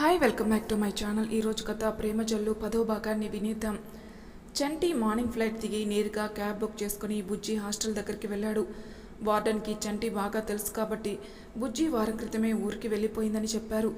Hi welcome back to my channel ఈరోజు కథ ప్రేమ జల్లు పదో భాగాన్ని వినీతం చంటి మార్నింగ్ ఫ్లైట్ దిగి నేరుగా క్యాబ్ బుక్ చేసుకుని బుజ్జి హాస్టల్ దగ్గరికి వెళ్ళాడు. వార్డెన్కి చంటి బాగా తెలుసు కాబట్టి బుజ్జి వారం క్రితమే ఊరికి వెళ్ళిపోయిందని చెప్పారు.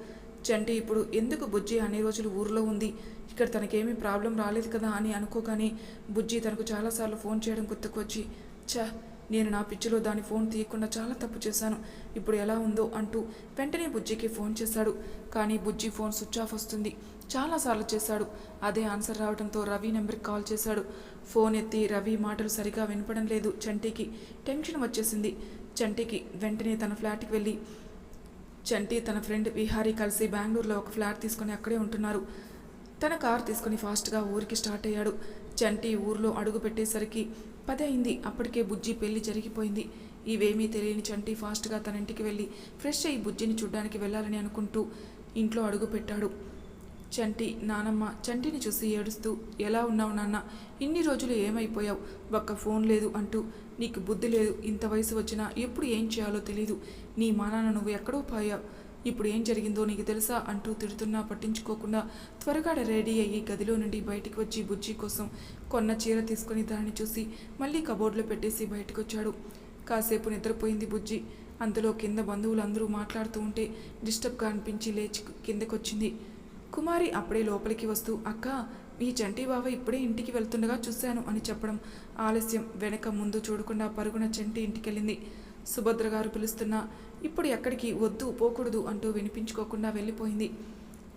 చంటి ఇప్పుడు ఎందుకు బుజ్జి అన్ని రోజులు ఊరిలో ఉంది? ఇక్కడ తనకేమీ ప్రాబ్లం రాలేదు కదా అని అనుకోగానే బుజ్జి తనకు చాలాసార్లు ఫోన్ చేయడం గుర్తుకొచ్చి ఛా నేను నా పిచ్చిలో దాని ఫోన్ తీయకుండా చాలా తప్పు చేశాను. ఇప్పుడు ఎలా ఉందో అంటూ వెంటనే బుజ్జికి ఫోన్ చేశాడు. కానీ బుజ్జి ఫోన్ స్విచ్ ఆఫ్ వస్తుంది. చాలాసార్లు చేశాడు. అదే ఆన్సర్ రావడంతో రవి నెంబర్కి కాల్ చేశాడు. ఫోన్ ఎత్తి రవి మాటలు సరిగా వినపడం లేదు. చంటికి టెన్షన్ వచ్చేసింది. చంటికి వెంటనే తన ఫ్లాట్కి వెళ్ళి చంటి తన ఫ్రెండ్ విహారీ కలిసి బెంగళూరులో ఒక ఫ్లాట్ తీసుకొని అక్కడే ఉంటున్నారు. తన కార్ తీసుకుని ఫాస్ట్గా ఊరికి స్టార్ట్ అయ్యాడు. చంటి ఊర్లో అడుగు పెట్టేసరికి పదే అయింది. అప్పటికే బుజ్జి పెళ్ళి జరిగిపోయింది. ఇవేమీ తెలియని చంటి ఫాస్ట్గా తన ఇంటికి వెళ్ళి ఫ్రెష్ అయ్యి బుజ్జిని చూడ్డానికి వెళ్ళాలని అనుకుంటూ ఇంట్లో అడుగు పెట్టాడు. చంటి నానమ్మ చంటిని చూసి ఏడుస్తూ ఎలా ఉన్నావు నాన్న? ఇన్ని రోజులు ఏమైపోయావు? ఒక్క ఫోన్ లేదు అంటూ నీకు బుద్ధి లేదు. ఇంత వయసు వచ్చినా ఎప్పుడు ఏం చేయాలో తెలీదు. నీ మా నాన్న నువ్వు ఎక్కడో పోయావు ఇప్పుడు ఏం జరిగిందో నీకు తెలుసా అంటూ తిడుతున్నా పట్టించుకోకుండా త్వరగా రెడీ అయ్యి గదిలో నుండి బయటికి వచ్చి బుజ్జి కోసం కొన్న చీర తీసుకుని దాన్ని చూసి మళ్ళీ కబోర్డ్లో పెట్టేసి బయటకొచ్చాడు. కాసేపు నిద్రపోయింది బుజ్జి. అందులో కింద బంధువులు అందరూ మాట్లాడుతూ ఉంటే డిస్టర్బ్గా అనిపించి లేచి కిందకొచ్చింది. కుమారి అప్పుడే లోపలికి వస్తూ అక్క మీ చంటి బావ ఇప్పుడే ఇంటికి వెళ్తుండగా చూశాను అని చెప్పడం ఆలస్యం. వెనక ముందు చూడకుండా పరుగున చంటి ఇంటికెళ్ళింది. సుభద్ర గారు పిలుస్తున్నా ఇప్పుడు ఎక్కడికి వద్దు పోకూడదు అంటూ వినిపించుకోకుండా వెళ్ళిపోయింది.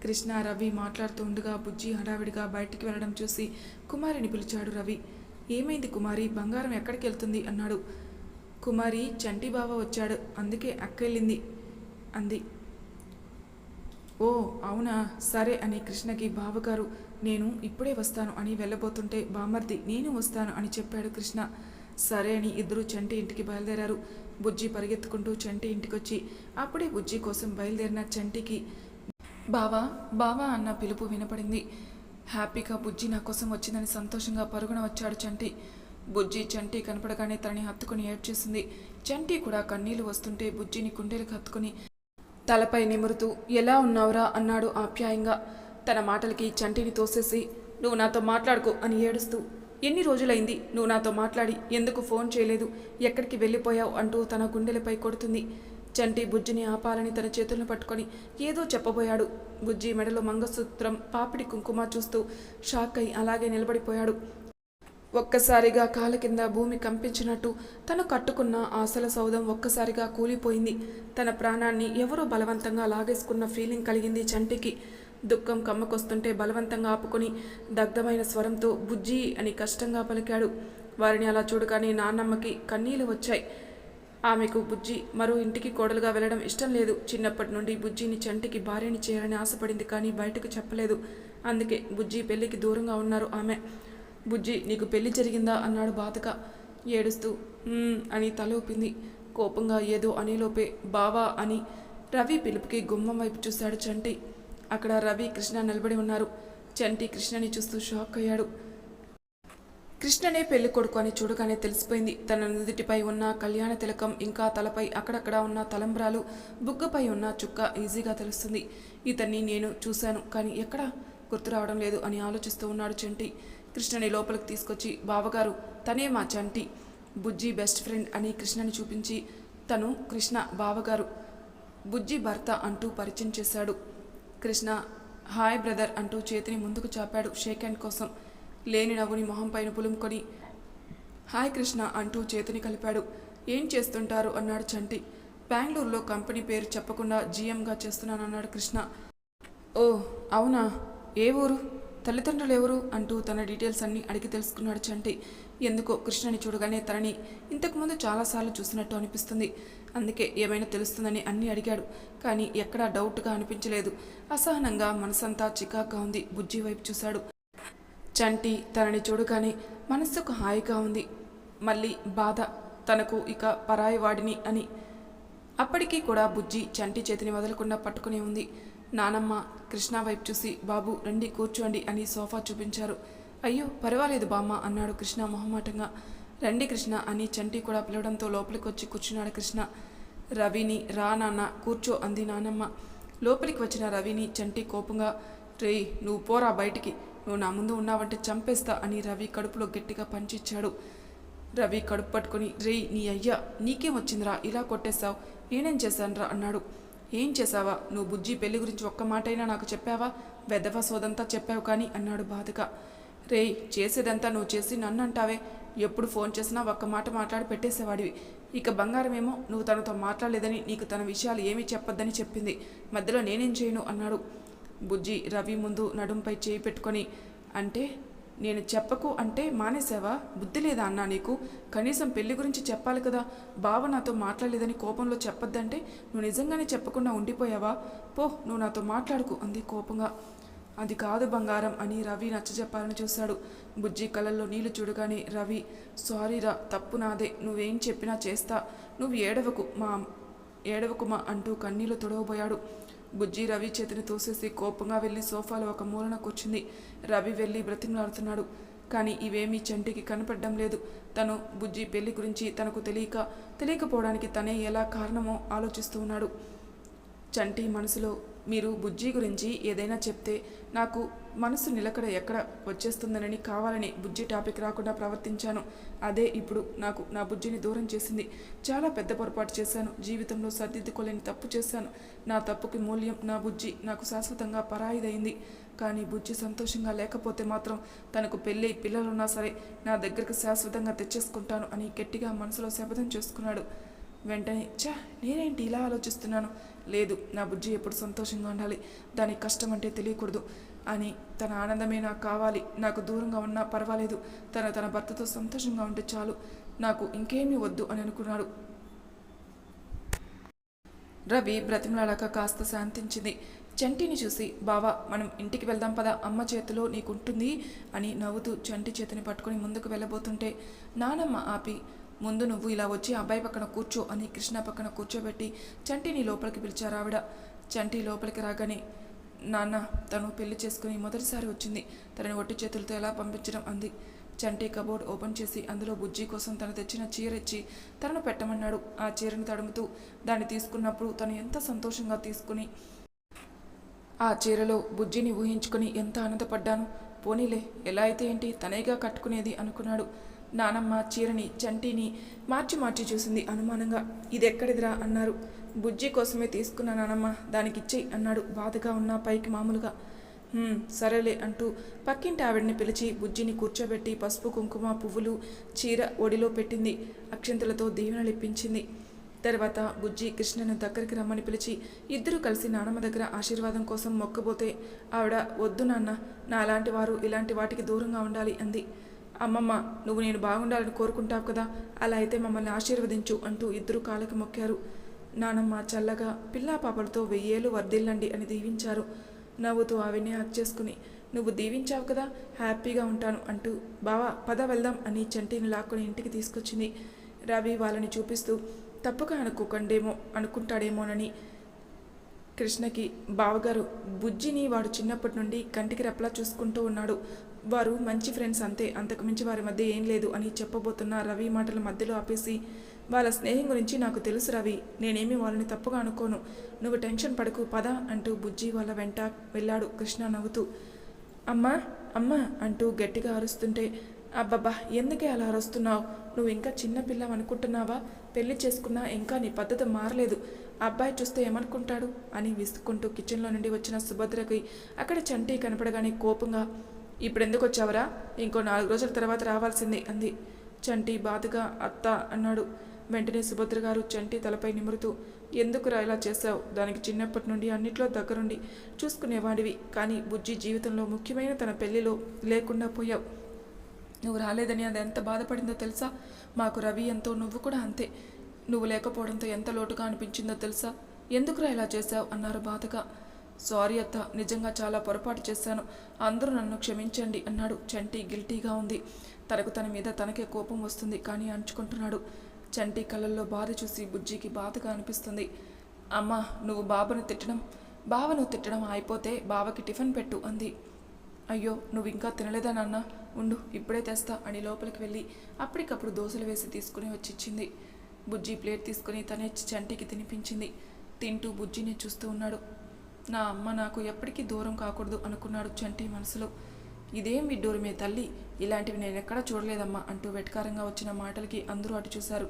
కృష్ణ రవి మాట్లాడుతూ ఉండగా బుజ్జి హడావిడిగా బయటికి వెళ్ళడం చూసి కుమారిని పిలిచాడు రవి. ఏమైంది కుమారి? బంగారం ఎక్కడికి వెళ్తుంది? అన్నాడు. కుమారి చంటి బావ వచ్చాడు. అందుకే అక్కెళ్ళింది అంది. ఓ అవునా? సరే అని కృష్ణకి బావగారు నేను ఇప్పుడే వస్తాను అని వెళ్ళబోతుంటే బామర్ది నేను వస్తాను అని చెప్పాడు కృష్ణ. సరే అని ఇద్దరు చంటి ఇంటికి బయలుదేరారు. బుజ్జి పరిగెత్తుకుంటూ చంటి ఇంటికొచ్చి అప్పుడే బుజ్జి కోసం బయలుదేరిన చంటికి బావా బావా అన్న పిలుపు వినపడింది. హ్యాపీగా బుజ్జి నా కోసం వచ్చిందని సంతోషంగా పరుగున వచ్చాడు చంటి. బుజ్జి చంటి కనపడగానే తనని హత్తుకుని ఏడ్చేసింది చంటి కూడా కన్నీళ్ళు వస్తుంటే బుజ్జిని కుండెలకు హత్తుకుని తలపై నిమురుతూ ఎలా ఉన్నావురా? అన్నాడు ఆప్యాయంగా. తన మాటలకి చంటిని తోసేసి నువ్వు నాతో మాట్లాడుకో అని ఏడుస్తూ ఎన్ని రోజులైంది నువ్వు నాతో మాట్లాడి ఎందుకు ఫోన్ చేయలేదు? ఎక్కడికి వెళ్ళిపోయావు అంటూ తన గుండెలపై కొడుతుంది. చంటి బుజ్జిని ఆపాలని తన చేతులను పట్టుకొని ఏదో చెప్పబోయాడు. బుజ్జి మెడలో మంగసూత్రం పాపిడి కుంకుమ చూస్తూ షాక్ అయి అలాగే నిలబడిపోయాడు. ఒక్కసారిగా కాళ్ళ కింద భూమి కంపించినట్టు తను కట్టుకున్న ఆశల సౌధం ఒక్కసారిగా కూలిపోయింది. తన ప్రాణాన్ని ఎవరో బలవంతంగా లాగేసుకున్న ఫీలింగ్ కలిగింది చంటికి. దుఃఖం కమ్మకొస్తుంటే బలవంతంగా ఆపుకొని దగ్ధమైన స్వరంతో బుజ్జి అని కష్టంగా పలికాడు. వారిని అలా చూడగానే నాన్నమ్మకి కన్నీళ్ళు వచ్చాయి. ఆమెకు బుజ్జి మరో ఇంటికి కోడలుగా వెళ్ళడం ఇష్టం లేదు. చిన్నప్పటి నుండి బుజ్జిని చంటికి భార్యని చేయాలని ఆశపడింది కానీ బయటకు చెప్పలేదు. అందుకే బుజ్జి పెళ్ళికి దూరంగా ఉన్నారు ఆమె. బుజ్జి నీకు పెళ్ళి జరిగిందా? అన్నాడు బాధగా. ఏడుస్తూ అని తలూపింది కోపంగా ఏదో అనేలోపే బావా అని రవి పిలుపుకి గుమ్మం వైపు చూశాడు చంటి. అక్కడ రవి కృష్ణ నిలబడి ఉన్నారు. చంటి కృష్ణని చూస్తూ షాక్ అయ్యాడు. కృష్ణనే పెళ్ళి కొడుకు అని చూడగానే తెలిసిపోయింది. తన నుదుటిపై ఉన్న కళ్యాణ తిలకం ఇంకా తలపై అక్కడక్కడ ఉన్న తలంబ్రాలు బుగ్గపై ఉన్న చుక్క ఈజీగా తెలుస్తుంది. ఇతన్ని నేను చూశాను కానీ ఎక్కడ గుర్తు రావడం లేదు అని ఆలోచిస్తూ ఉన్నాడు చంటి. కృష్ణని లోపలికి తీసుకొచ్చి బావగారు తనే మా చంటి. బుజ్జి బెస్ట్ ఫ్రెండ్ అని కృష్ణని చూపించి తను కృష్ణ బావగారు. బుజ్జి భర్త అంటూ పరిచయం చేశాడు. కృష్ణ హాయ్ బ్రదర్ అంటూ చేతిని ముందుకు చాపాడు షేక్ హ్యాండ్ కోసం. లేని నవ్వుని మొహం పైన పులుముకొని హాయ్ కృష్ణ అంటూ చేతిని కలిపాడు. ఏం చేస్తుంటారు? అన్నాడు చంటి. బెంగళూరులో కంపెనీ పేరు చెప్పకుండా జీఎంగా చేస్తున్నానన్నాడు కృష్ణ. ఓ అవునా? ఏ ఊరు? తల్లిదండ్రులు ఎవరు? అంటూ తన డీటెయిల్స్ అన్నీ అడిగి తెలుసుకున్నాడు చంటి. ఎందుకో కృష్ణని చూడగానే తనని ఇంతకుముందు చాలాసార్లు చూసినట్టు అనిపిస్తుంది. అందుకే ఏమైనా తెలుస్తుందని అన్నీ అడిగాడు. కానీ ఎక్కడా డౌట్గా అనిపించలేదు. అసహనంగా మనసంతా చికాగ్గా ఉంది. బుజ్జి వైపు చూశాడు. చంటి తనని చూడగానే మనస్సుకు హాయిగా ఉంది. మళ్ళీ బాధ తనకు ఇక పరాయి వాడిని అని. అప్పటికీ కూడా బుజ్జి చంటి చేతిని వదలకుండా పట్టుకునే ఉంది. నానమ్మ కృష్ణ వైపు చూసి బాబు రండి కూర్చోండి అని సోఫా చూపించారు. అయ్యో పర్వాలేదు బామ్మ అన్నాడు కృష్ణ మొహమాటంగా. రండి కృష్ణ అని చంటి కూడా పిలవడంతో లోపలికి వచ్చి కూర్చున్నాడు కృష్ణ. రవిని రా నాన్న కూర్చో అంది నానమ్మ. లోపలికి వచ్చిన రవిని చంటి కోపంగా రేయ్ నువ్వు పోరా బయటికి. నువ్వు నా ముందు ఉన్నావంటే చంపేస్తా అని రవి కడుపులో గట్టిగా పంచిచ్చాడు. రవి కడుపు పట్టుకొని రేయ్ నీ అయ్యా నీకేం వచ్చిందిరా? ఇలా కొట్టేశావు. నేనేం చేశానురా? అన్నాడు. ఏం చేశావా? నువ్వు బుజ్జి పెళ్ళి గురించి ఒక్క మాటైనా నాకు చెప్పావా? వెదవ సోదంతా చెప్పావు కానీ అన్నాడు బాధగా. రేయ్ చేసేదంతా నువ్వు చేసి నన్ను అంటావే ఎప్పుడు ఫోన్ చేసినా ఒక్క మాట మాట్లాడి పెట్టేసేవాడివి. ఇక బంగారమేమో నువ్వు తనతో మాట్లాడలేదని నీకు తన విషయాలు ఏమీ చెప్పొద్దని చెప్పింది. మధ్యలో నేనేం చేయను అన్నాడు. బుజ్జి రవి ముందు నడుంపై చేయి పెట్టుకొని అంటే నేను చెప్పకు అంటే మానేసావా? బుద్ధి లేదా అన్నా నీకు? కనీసం పెళ్ళి గురించి చెప్పాలి కదా. బావ నాతో మాట్లాడలేదని కోపంలో చెప్పొద్దంటే నువ్వు నిజంగానే చెప్పకుండా ఉండిపోయావా? పో నువ్వు నాతో మాట్లాడుకు అంది కోపంగా. అది కాదు బంగారం అని రవి నచ్చజెప్పాలని చూశాడు. బుజ్జి కళ్ళల్లో నీళ్ళు చూడగానే రవి సారీరా తప్పు నాదే. నువ్వేం చెప్పినా చేస్తా. నువ్వు ఏడవకు మా ఏడవకు మా అంటూ కన్నీళ్ళు తొడవబోయాడు. బుజ్జి రవి చేతిని తోసేసి కోపంగా వెళ్ళి సోఫాలో ఒక మూలన కూర్చుంది. రవి వెళ్ళి బ్రతిమలాడుతున్నాడు. కానీ ఇవేమీ చంటికి కనపడడం లేదు. తను బుజ్జి పెళ్ళి గురించి తనకు తెలియక తెలియకపోవడానికి తనే ఎలా కారణమో ఆలోచిస్తూ ఉన్నాడు. చంటి మనసులో మీరు బుజ్జి గురించి ఏదైనా చెప్తే నాకు మనసు నిలకడ ఎక్కడ వచ్చేస్తుందనని కావాలని బుజ్జి టాపిక్ రాకుండా ప్రవర్తించాను. అదే ఇప్పుడు నాకు నా బుజ్జిని దూరం చేసింది. చాలా పెద్ద పొరపాటు చేశాను. జీవితంలో సర్దిద్దుకోలేని తప్పు చేశాను. నా తప్పుకి మూల్యం నా బుజ్జి నాకు శాశ్వతంగా పరాయిదైంది. కానీ బుజ్జి సంతోషంగా లేకపోతే మాత్రం తనకు పెళ్ళి పిల్లలున్నా సరే నా దగ్గరకు శాశ్వతంగా తెచ్చేసుకుంటాను అని గట్టిగా మనసులో శపథం చేసుకున్నాడు. వెంటనే చా నేనేంటి ఇలా ఆలోచిస్తున్నాను? లేదు నా బుజ్జి ఎప్పుడు సంతోషంగా ఉండాలి దానికి కష్టం అంటే తెలియకూడదు అని తన ఆనందమే నాకు కావాలి. నాకు దూరంగా ఉన్నా పర్వాలేదు తన తన భర్తతో సంతోషంగా ఉంటే చాలు నాకు ఇంకేమీ వద్దు అని అనుకున్నాడు. రవి బ్రతిమలాడాక కాస్త శాంతించింది. చంటిని చూసి బావా మనం ఇంటికి వెళ్దాం పదా అమ్మ చేతిలో నీకుంటుంది అని నవ్వుతూ చంటి చేతిని పట్టుకొని ముందుకు వెళ్ళబోతుంటే నానమ్మ ఆపి ముందు నువ్వు ఇలా వచ్చి అబ్బాయి పక్కన కూర్చో అని కృష్ణ పక్కన కూర్చోబెట్టి చంటిని లోపలికి పిలిచారు ఆవిడ. చంటి లోపలికి రాగానే నాన్న తను పెళ్ళి చేసుకుని మొదటిసారి వచ్చింది. తనని ఒట్టి చేతులతో ఎలా పంపించడం? అంది. చంటి కబోర్డ్ ఓపెన్ చేసి అందులో బుజ్జి కోసం తను తెచ్చిన చీర ఇచ్చి తనను పెట్టమన్నాడు. ఆ చీరను తడుముతూ దాన్ని తీసుకున్నప్పుడు తను ఎంత సంతోషంగా తీసుకుని ఆ చీరలో బుజ్జిని ఊహించుకుని ఎంత ఆనందపడ్డాను? పోనీలే ఎలా అయితే ఏంటి తనేగా కట్టుకునేది అనుకున్నాడు. నానమ్మ చీరని చంటిని మార్చి మార్చి చూసింది అనుమానంగా. ఇది ఎక్కడిదిరా అన్నారు. బుజ్జి కోసమే తీసుకున్న నానమ్మ దానికి ఇచ్చేయి అన్నాడు బాధగా ఉన్న పైకి మామూలుగా. సరేలే అంటూ పక్కింటి ఆవిడని పిలిచి బుజ్జిని కూర్చోబెట్టి పసుపు కుంకుమ పువ్వులు చీర ఒడిలో పెట్టింది. అక్షంతలతో దీవెనలిప్పించింది తర్వాత బుజ్జి కృష్ణను దగ్గరికి రమ్మని పిలిచి ఇద్దరూ కలిసి నానమ్మ దగ్గర ఆశీర్వాదం కోసం మొక్కబోతే ఆవిడ వద్దు నాన్న. నా అలాంటి వారు ఇలాంటి వాటికి దూరంగా ఉండాలి అంది. అమ్మమ్మ నువ్వు నేను బాగుండాలని కోరుకుంటావు కదా? అలా అయితే మమ్మల్ని ఆశీర్వదించు అంటూ ఇద్దరు కాళ్ళకి మొక్కారు. నానమ్మ చల్లగా పిల్లా పాపలతో వెయ్యేళ్ళు వర్ధిల్లండి అని దీవించారు. నవ్వుతూ ఆవిని హక్ చేసుకుని నువ్వు దీవించావు కదా హ్యాపీగా ఉంటాను అంటూ బావా పద వెళ్దాం అని చంటిని లాక్కొని ఇంటికి తీసుకొచ్చింది. రవి వాళ్ళని చూపిస్తూ తప్పుగా అనుకోకండేమో అనుకుంటాడేమోనని. కృష్ణకి బావగారు బుజ్జిని వాడు చిన్నప్పటి నుండి కంటికి రెప్పలా చూసుకుంటూ ఉన్నాడు. వారు మంచి ఫ్రెండ్స్ అంతే. అంతకు మించి వారి మధ్య ఏం లేదు అని చెప్పబోతున్న రవి మాటల మధ్యలో ఆపేసి వాళ్ళ స్నేహం గురించి నాకు తెలుసు రవి. నేనేమి వాళ్ళని తప్పుగా అనుకోను. నువ్వు టెన్షన్ పడకు పద అంటూ బుజ్జి వాళ్ళ వెంట వెళ్ళాడు కృష్ణ నవ్వుతూ. అమ్మా అమ్మా అంటూ గట్టిగా అరుస్తుంటే అబ్బబ్బా ఎందుకే అలా అరుస్తున్నావు? నువ్వు ఇంకా చిన్నపిల్లం అనుకుంటున్నావా? పెళ్ళి చేసుకున్నా ఇంకా నీ పద్ధతి మారలేదు. అబ్బాయి చూస్తే ఏమనుకుంటాడు? అని విసుక్కుంటూ కిచెన్లో నుండి వచ్చిన సుభద్రకి అక్కడ చంటి కనపడగానే కోపంగా ఇప్పుడు ఎందుకు వచ్చావరా ఇంకో నాలుగు రోజుల తర్వాత రావాల్సింది అంది. చంటి బాధగా అత్త అన్నాడు. వెంటనే సుభద్ర గారు చంటి తలపై నిమురుతూ ఎందుకురా ఇలా చేశావు? దానికి చిన్నప్పటి నుండి అన్నిట్లో దగ్గరుండి చూసుకునేవాడివి. కానీ బుజ్జి జీవితంలో ముఖ్యమైన తన పెళ్ళిలో లేకుండా పోయావు. నువ్వు రాలేదని అది ఎంత బాధపడిందో తెలుసా? మాకు రవి ఎంతో నువ్వు కూడా అంతే. నువ్వు లేకపోవడంతో ఎంత లోటుగా అనిపించిందో తెలుసా? ఎందుకురా ఇలా చేశావు? అన్నారు బాధగా. సారీ అత్త నిజంగా చాలా పొరపాటు చేశాను. అందరూ నన్ను క్షమించండి అన్నాడు. చంటి గిల్టీగా ఉంది. తనకు తన మీద తనకే కోపం వస్తుంది కానీ అంచుకుంటున్నాడు. చంటి కళ్ళల్లో బాధ చూసి బుజ్జికి బాధగా అనిపిస్తుంది. అమ్మా నువ్వు బాబను తిట్టడం బావను తిట్టడం అయిపోతే బావకి టిఫిన్ పెట్టు అంది. అయ్యో నువ్వు ఇంకా తినలేదా నాన్న? ఉండు ఇప్పుడే తెస్తా అని లోపలికి వెళ్ళి అప్పటికప్పుడు దోశలు వేసి తీసుకుని వచ్చి ఇచ్చింది బుజ్జి ప్లేట్ తీసుకుని తనే చంటికి తినిపించింది. తింటూ బుజ్జిని చూస్తూ ఉన్నాడు. నా అమ్మ నాకు ఎప్పటికీ దూరం కాకూడదు అనుకున్నాడు చంటి మనసులో. ఇదేం విడ్డూరమే తల్లి ఇలాంటివి నేను ఎక్కడా చూడలేదమ్మా అంటూ వెటకారంగా వచ్చిన మాటలకి అందరూ అటు చూశారు.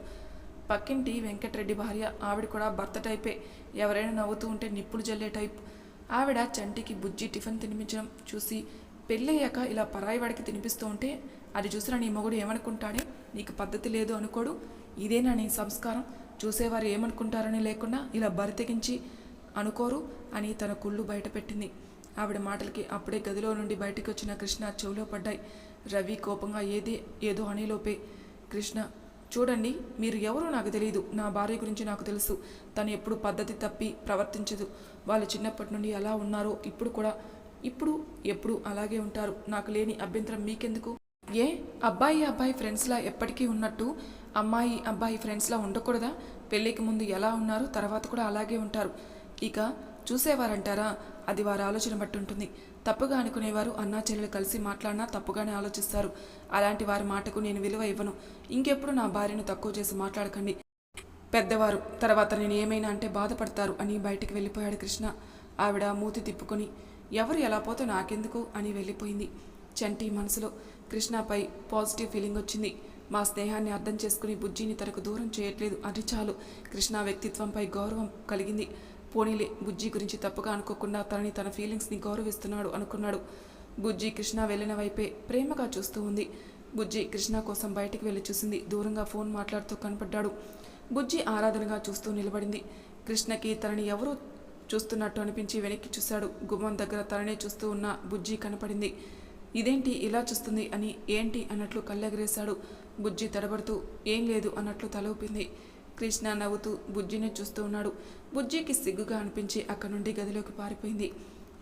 పక్కింటి వెంకటరెడ్డి భార్య ఆవిడ కూడా భర్త టైపే ఎవరైనా నవ్వుతూ ఉంటే నిప్పులు జల్లే టైప్. ఆవిడ చంటికి బుజ్జి టిఫిన్ తినిపించడం చూసి పెళ్ళయ్యాక ఇలా పరాయి వాడికి తినిపిస్తూ ఉంటే అది చూసిన నీ మొగుడు ఏమనుకుంటాడే? నీకు పద్ధతి లేదు అనుకోడు? ఇదేనా నీ సంస్కారం? చూసేవారు ఏమనుకుంటారని లేకుండా ఇలా బరితెగించి అనుకోరు అని తన కుళ్ళు బయటపెట్టింది. ఆవిడ మాటలకి అప్పుడే గదిలో నుండి బయటికి వచ్చిన కృష్ణ చెవిలో పడ్డాయి. రవి కోపంగా ఏదే? ఏదో అనేలోపే. కృష్ణ చూడండి మీరు ఎవరో నాకు తెలియదు నా భార్య గురించి నాకు తెలుసు. తను ఎప్పుడు పద్ధతి తప్పి ప్రవర్తించదు. వాళ్ళు చిన్నప్పటి నుండి ఎలా ఉన్నారో ఇప్పుడు కూడా ఇప్పుడు ఎప్పుడు అలాగే ఉంటారు. నాకు లేని అభ్యంతరం మీకెందుకు? ఏ? అబ్బాయి అబ్బాయి ఫ్రెండ్స్లా ఎప్పటికీ ఉన్నట్టు? అమ్మాయి అబ్బాయి ఫ్రెండ్స్లా ఉండకూడదా? పెళ్ళికి ముందు ఎలా ఉన్నారో తర్వాత కూడా అలాగే ఉంటారు. ఇక చూసేవారంటారా? అది వారి ఆలోచన బట్టి ఉంటుంది. తప్పుగా అనుకునేవారు అన్నా చెల్లెలు కలిసి మాట్లాడినా తప్పుగానే ఆలోచిస్తారు. అలాంటి వారి మాటకు నేను విలువ ఇవ్వను. ఇంకెప్పుడు నా భార్యను తక్కువ చేసి మాట్లాడకండి. పెద్దవారు తర్వాత నేను ఏమైనా అంటే బాధపడతారు అని బయటికి వెళ్ళిపోయాడు కృష్ణ. ఆవిడ మూతి తిప్పుకొని ఎవరు ఎలా పోతే నాకెందుకు? అని వెళ్ళిపోయింది చంటి మనసులో. కృష్ణపై పాజిటివ్ ఫీలింగ్ వచ్చింది. మా స్నేహాన్ని అర్థం చేసుకుని బుజ్జిని తనకు దూరం చేయట్లేదు. అది చాలు. కృష్ణ వ్యక్తిత్వంపై గౌరవం కలిగింది. పోనీలే బుజ్జి గురించి తప్పుగా అనుకోకుండా తనని తన ఫీలింగ్స్ని గౌరవిస్తున్నాడు అనుకున్నాడు. బుజ్జి కృష్ణ వెళ్ళిన వైపే ప్రేమగా చూస్తూ ఉంది. బుజ్జి కృష్ణ కోసం బయటికి వెళ్ళి చూసింది. దూరంగా ఫోన్ మాట్లాడుతూ కనపడ్డాడు. బుజ్జి ఆరాధనగా చూస్తూ నిలబడింది. కృష్ణకి తనని ఎవరో చూస్తున్నట్టు అనిపించి వెనక్కి చూశాడు. గుమ్మం దగ్గర తననే చూస్తూ ఉన్న బుజ్జి కనపడింది. ఇదేంటి ఇలా చూస్తుంది అని ఏంటి? అన్నట్లు కళ్ళెగరేశాడు. బుజ్జి తడబడుతూ ఏం లేదు అన్నట్లు తలూపింది కృష్ణ నవ్వుతూ బుజ్జిని చూస్తూ ఉన్నాడు. బుజ్జికి సిగ్గుగా అనిపించి అక్కడి నుండి గదిలోకి పారిపోయింది.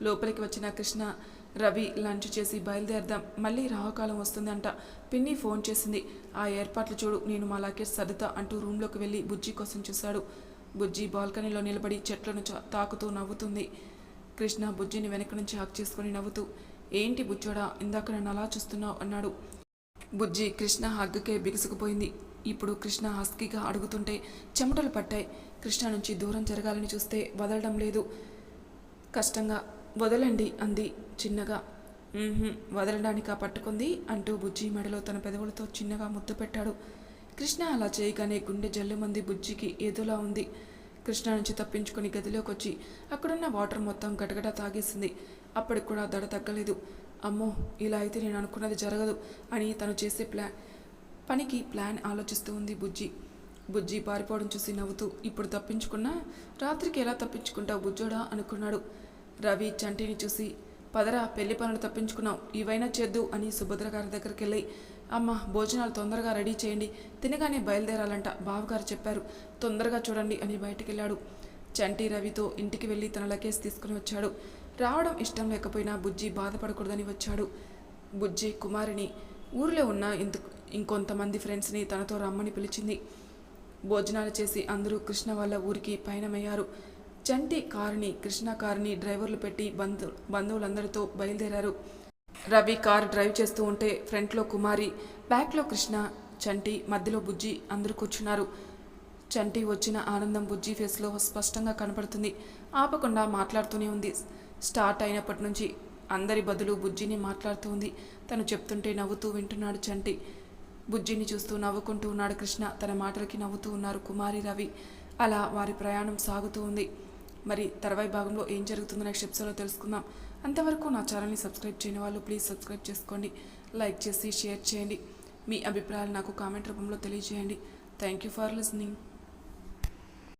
లోపలికి వచ్చిన కృష్ణ రవి లంచ్ చేసి బయలుదేరదాం మళ్ళీ రాహుకాలం వస్తుందంట. పిన్ని ఫోన్ చేసింది. ఆ ఏర్పాట్లు చూడు నేను మా లాకెట్ సర్దుతా అంటూ రూమ్లోకి వెళ్ళి బుజ్జి కోసం చూశాడు. బుజ్జి బాల్కనీలో నిలబడి చెట్లను చా- తాకుతూ నవ్వుతుంది. కృష్ణ బుజ్జిని వెనక నుంచి హక్ చేసుకుని నవ్వుతూ ఏంటి బుజ్జోడా ఇందాక నన్ను అలా చూస్తున్నావు? అన్నాడు. బుజ్జి కృష్ణ హగ్గుకే బిగుసుకుపోయింది. ఇప్పుడు కృష్ణ హస్కీగా అడుగుతుంటే చెమటలు పట్టాయి. కృష్ణ నుంచి దూరం జరగాలని చూస్తే వదలడం లేదు. కష్టంగా వదలండి అంది చిన్నగా. వదలడానికా పట్టుకుంది అంటూ బుజ్జి మెడలో తన పెదవులతో చిన్నగా ముద్దు పెట్టాడు. కృష్ణ అలా చేయగానే గుండె జల్లుమంది బుజ్జికి ఏదోలా ఉంది. కృష్ణ నుంచి తప్పించుకుని గదిలోకి వచ్చి అక్కడున్న వాటర్ మొత్తం గటగట తాగేసింది. అప్పటికి కూడా దడ తగ్గలేదు. అమ్మో ఇలా అయితే నేను అనుకున్నది జరగదు అని తను చేసే ప్లాన్ పనికి ప్లాన్ ఆలోచిస్తూ ఉంది బుజ్జి. బుజ్జి పారిపోవడం చూసి నవ్వుతూ ఇప్పుడు తప్పించుకున్నా రాత్రికి ఎలా తప్పించుకుంటావు బుజ్జోడా? అనుకున్నాడు. రవి చంటిని చూసి పదరా పెళ్ళి పనులు తప్పించుకున్నావు. ఇవైనా చేద్దు అని సుభద్ర గారి దగ్గరికి వెళ్ళి అమ్మ భోజనాలు తొందరగా రెడీ చేయండి. తినగానే బయలుదేరాలంట బావగారు చెప్పారు. తొందరగా చూడండి అని బయటికి వెళ్ళాడు చంటి రవితో ఇంటికి వెళ్ళి తన లగేజ్ తీసుకుని వచ్చాడు. రావడం ఇష్టం లేకపోయినా బుజ్జి బాధపడకూడదని వచ్చాడు. బుజ్జి కుమారిని ఊరిలో ఉన్న ఎందుకు ఇంకొంతమంది ఫ్రెండ్స్ని తనతో రమ్మని పిలిచింది. భోజనాలు చేసి అందరూ కృష్ణ వాళ్ళ ఊరికి పయనమయ్యారు. చంటి కారుని కృష్ణ కారుని డ్రైవర్లు పెట్టి బంధు బంధువులందరితో బయలుదేరారు. రవి కారు డ్రైవ్ చేస్తూ ఉంటే ఫ్రంట్లో కుమారి బ్యాక్లో కృష్ణ చంటి మధ్యలో బుజ్జి అందరూ కూర్చున్నారు. చంటి వచ్చిన ఆనందం బుజ్జి ఫేస్లో స్పష్టంగా కనపడుతుంది. ఆపకుండా మాట్లాడుతూనే ఉంది. స్టార్ట్ అయినప్పటి నుంచి అందరి బదులు బుజ్జిని మాట్లాడుతూ ఉంది. తను చెప్తుంటే నవ్వుతూ వింటున్నాడు చంటి. బుజ్జిని చూస్తూ నవ్వుకుంటూ ఉన్నాడు కృష్ణ. తన మాటలకి నవ్వుతూ ఉన్నారు కుమారి రవి. అలా వారి ప్రయాణం సాగుతూ ఉంది. మరి తర్వాయి భాగంలో ఏం జరుగుతుందో నెక్స్ట్ ఎపిసోడ్లో తెలుసుకుందాం. అంతవరకు నా ఛానల్ని సబ్స్క్రైబ్ చేయని వాళ్ళు ప్లీజ్ సబ్స్క్రైబ్ చేసుకోండి. లైక్ చేసి షేర్ చేయండి. మీ అభిప్రాయాలు నాకు కామెంట్ రూపంలో తెలియజేయండి. Thank you for listening.